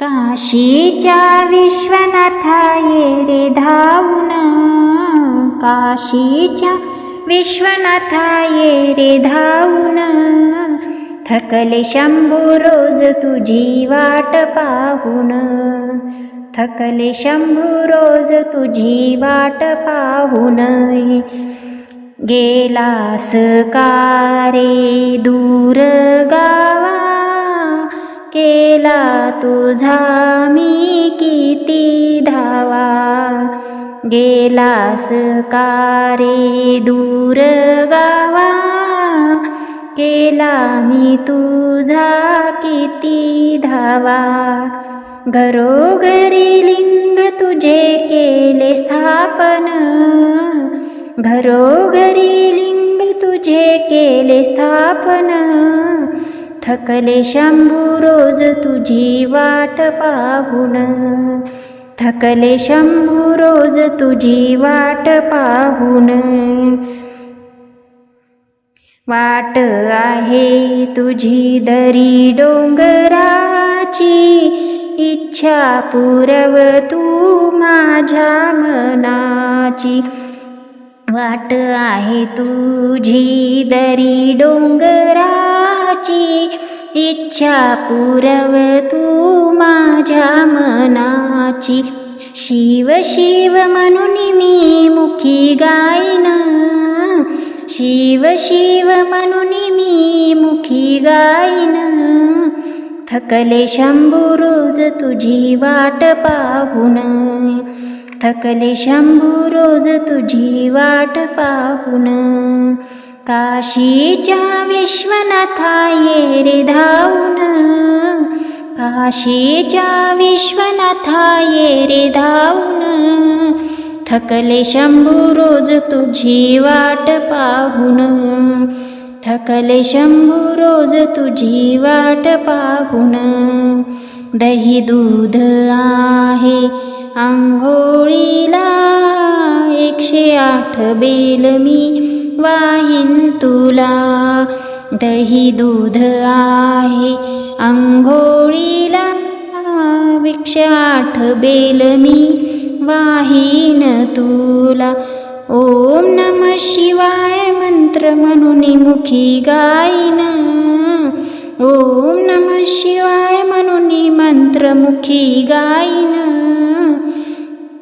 काशीच्या विश्वनाथा ये रे धावून काशीच्या विश्वनाथा ये रे धावून थकले शंभू रोज तुझी वाट पाहून थकले शंभू रोज तुझी वाट पाहून गेलास का रे दूर गावा? केला तुझा मी किती धावा? गेलास कारे दूर गावा केला मी तुझा किती धावा? घरोघरी लिंग तुझे केले स्थापन. घरोघरी लिंग तुझे केले स्थापन. थकले शंभू रोज तुझी वाट पाहून. थकले शंभू रोज तुझी वाट पाहून. वाट आहे तुझी दरी डोंगराची. इच्छा पुरव तू माझ्या मनाची. वाट आहे तुझी दरी डोंगरा इच्छा पुरव तू माझ्या मनाची. शिव शिव म्हणून मी मुखी गायन. शिव शिव म्हणून मी मुखी गायन. थकले शंभू रोज तुझी वाट पाहून. थकले शंभू रोज तुझी वाट पाहून काशीच्या विश्वनाथा ये रे धावून. काशीच्या विश्वनाथा ये रे धावून. थकले शंभू रोज तुझी वाट पाहून. थकले शंभू रोज तुझी वाट पाहून. दही दूध आहे आंघोळीला. आठ बेल मी वाहीन तुला. दही दूध आहे आंघोळीला. एकशे आठ बेल मी वाहीन तुला. ओम नम शिवाय मंत्र म्हणून मुखी गायन. ओम नम शिवाय म्हणून मंत्रमुखी गायन.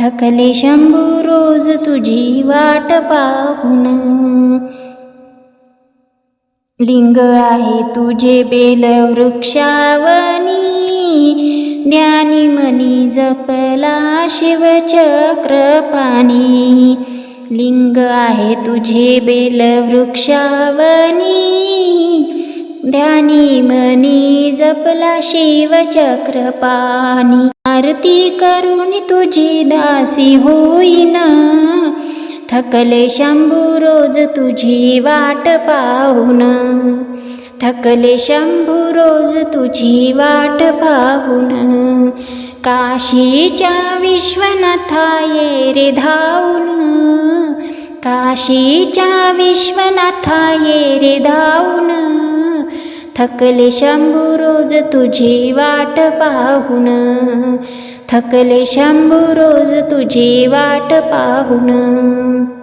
थकले शंभू रोज तुझी वाट पाहून. लिंग आहे तुझे बेल वृक्षावनी. ज्ञानी मनी जपला शिवचक्र पाणी. लिंग आहे तुझे बेल वृक्षावनी. ध्यानी मनी जपला शिवचक्रपाणी आरती करून तुझी दासी होईना. थकले शंभू रोज तुझी वाट पाहून. थकले शंभू रोज तुझी वाट पाहुन. काशीच्या विश्वनाथा ये रे धावून. काशीच्या विश्वनाथा ये रे धाव थकले शंभू रोज तुझी वाट पाहून. थकले शंभू रोज तुझी वाट पाहून.